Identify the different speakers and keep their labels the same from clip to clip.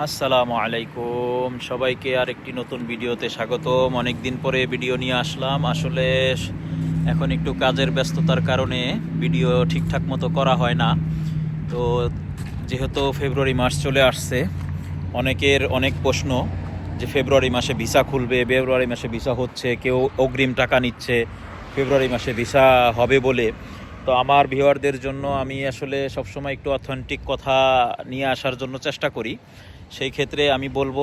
Speaker 1: আসসালামু আলাইকুম। সবাইকে আর একটি নতুন ভিডিওতে স্বাগতম। অনেক দিন পরে ভিডিও নিয়ে আসলাম। আসলে এখন একটু কাজের ব্যস্ততার কারণে ভিডিও ঠিকঠাক মতো করা হয় না। তো যেহেতু ফেব্রুয়ারি মাস চলে আসছে, অনেকের অনেক প্রশ্ন যে ফেব্রুয়ারি মাসে ভিসা খুলবে, ফেব্রুয়ারি মাসে ভিসা হচ্ছে, কেউ অগ্রিম টাকা নিচ্ছে, ফেব্রুয়ারি মাসে ভিসা হবে বলে। তো আমার ভিউয়ারদের জন্য আমি আসলে সবসময় একটু অথেন্টিক কথা নিয়ে আসার জন্য চেষ্টা করি। সেই ক্ষেত্রে আমি বলব,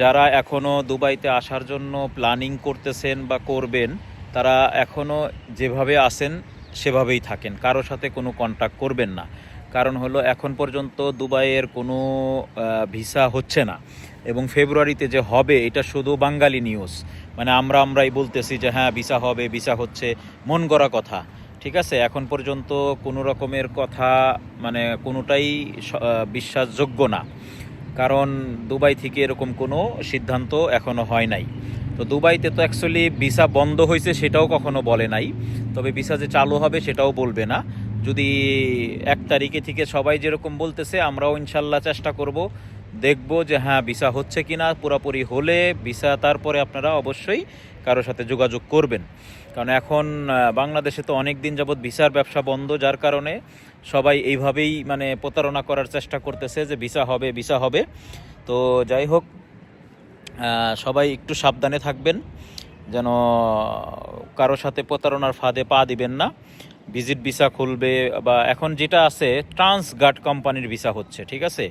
Speaker 1: যারা এখনও দুবাইতে আসার জন্য প্ল্যানিং করতেছেন বা করবেন, তারা এখনও যেভাবে আসেন সেভাবেই থাকেন। কারোর সাথে কোনো কন্ট্যাক্ট করবেন না। কারণ হলো, এখন পর্যন্ত দুবাইয়ের কোনো ভিসা হচ্ছে না। এবং ফেব্রুয়ারিতে যে হবে, এটা শুধু বাঙালি নিউজ মানে আমরা আমরাই বলতেছি যে হ্যাঁ ভিসা হবে ভিসা হচ্ছে। মন গড়া কথা। ঠিক আছে? এখন পর্যন্ত কোনো রকমের কথা মানে কোনোটাই বিশ্বাসযোগ্য না। কারণ দুবাই থেকে এরকম কোনো সিদ্ধান্ত এখনও হয় নাই। তো দুবাইতে তো অ্যাকচুয়ালি ভিসা বন্ধ হয়েছে সেটাও কখনো বলে নাই। তবে ভিসা যে চালু হবে সেটাও বলবে না। যদি এক তারিখে থেকে সবাই যেরকম বলতেছে, আমরাও ইনশাল্লাহ চেষ্টা করব দেখব যে হ্যাঁ ভিসা হচ্ছে কিনা, পুরোপুরি হলে ভিসা তারপরে আপনারা অবশ্যই কারোর সাথে যোগাযোগ করবেন। কারণ এখন বাংলাদেশে তো অনেক দিন যাবৎ ভিসার ব্যবসা বন্ধ, যার কারণে সবাই এইভাবেই মানে প্রতারণা করার চেষ্টা করতেছে যে ভিসা হবে ভিসা হবে। তো যাই হোক সবাই একটু সাবধানে থাকবেন, যেন কারোর সাথে প্রতারণার ফাঁদে পা দিবেন না। ভিজিট ভিসা খুলবে বা এখন যেটা আছে, ট্রান্সগার্ড কোম্পানির ভিসা হচ্ছে, ঠিক আছে?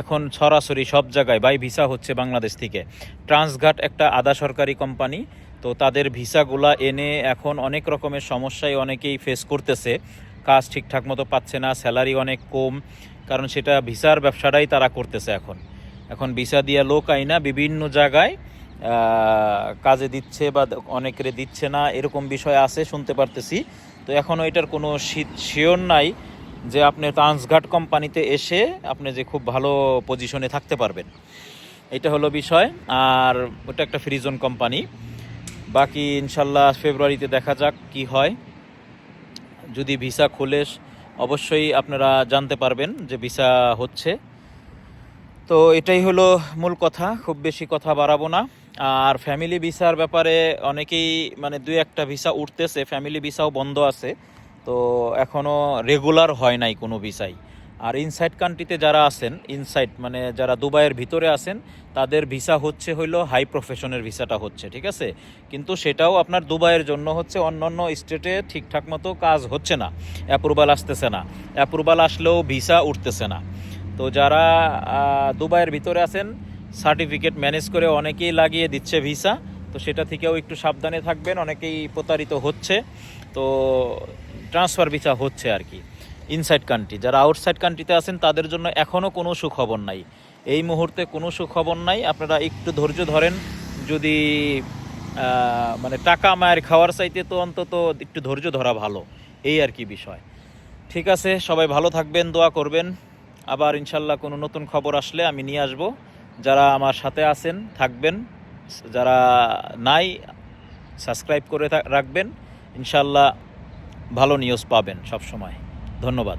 Speaker 1: এখন সরাসরি সব জায়গায় বাই ভিসা হচ্ছে বাংলাদেশ থেকে। ট্রান্সগার্ড একটা আধা সরকারি কোম্পানি, তো তাদের ভিসাগুলা এনে এখন অনেক রকমের সমস্যায় অনেকেই ফেস করতেছে। কাজ ঠিকঠাক মতো পাচ্ছে না স্যালারি অনেক কম, কারণ সেটা ভিসার ব্যবসাটাই তারা করতেছে এখন। এখন ভিসা দিয়া লোক আইনা বিভিন্ন জায়গায় কাজে দিচ্ছে বা অনেকের দিচ্ছে না, এরকম বিষয় আছে, শুনতে পারতেছি। তো এখনও এটার কোনো শিওর নাই যে আপনি ট্রান্সঘাট কোম্পানিতে এসে আপনি যে খুব ভালো পজিশনে থাকতে পারবেন। এটা হলো বিষয়। আর ওটা একটা ফ্রিজন কোম্পানি। বাকি ইনশাল্লাহ ফেব্রুয়ারিতে দেখা যাক কি হয়। যদি ভিসা খুলে অবশ্যই আপনারা জানতে পারবেন যে ভিসা হচ্ছে। তো এটাই হলো মূল কথা, খুব বেশি কথা বাড়াবো না। আর ফ্যামিলি ভিসার ব্যাপারে অনেকেই মানে দুই একটা ভিসা উঠতেছে ফ্যামিলি ভিসাও বন্ধ আছে। তো এখনও রেগুলার হয় নাই কোনো ভিসাই। আর ইনসাইড কান্ট্রিতে যারা আছেন ইনসাইড মানে যারা দুবাইয়ের ভিতরে আছেন, তাদের ভিসা হচ্ছে হইল হাই প্রফেশনের ভিসাটা হচ্ছে, ঠিক আছে? কিন্তু সেটাও আপনার দুবাইয়ের জন্য হচ্ছে অন্যান্য স্টেটে ঠিকঠাক মতো কাজ হচ্ছে না। অ্যাপ্রুভাল আসতেছে না। অ্যাপ্রুভাল আসলেও ভিসা উঠতেছে না। তো যারা দুবাইয়ের ভিতরে আছেন, সার্টিফিকেট ম্যানেজ করে অনেকেই লাগিয়ে দিচ্ছে ভিসা, তো সেটা থেকেও একটু সাবধানে থাকবেন, অনেকেই প্রতারিত হচ্ছে, তো ট্রান্সফার ভিসা হচ্ছে আর কি ইনসাইড কান্ট্রি যারা আউটসাইড কান্ট্রিতে আছেন, তাদের জন্য এখনও কোনো সুখবর নাই। এই মুহূর্তে কোনো সুখবর নাই, আপনারা একটু ধৈর্য ধরেন, যদি মানে টাকা মায়ের খাওয়ার চাইতে তো অন্তত একটু ধৈর্য ধরা ভালো, এই আর কি বিষয়। ঠিক আছে, সবাই ভালো থাকবেন, দোয়া করবেন। আবার ইনশাল্লাহ কোনো নতুন খবর আসলে আমি নিয়ে আসব। যারা আমার সাথে আছেন, থাকবেন, যারা নাই, সাবস্ক্রাইব করে রাখবেন। ইনশাল্লাহ ভালো নিউজ পাবেন সব সময় ধন্যবাদ।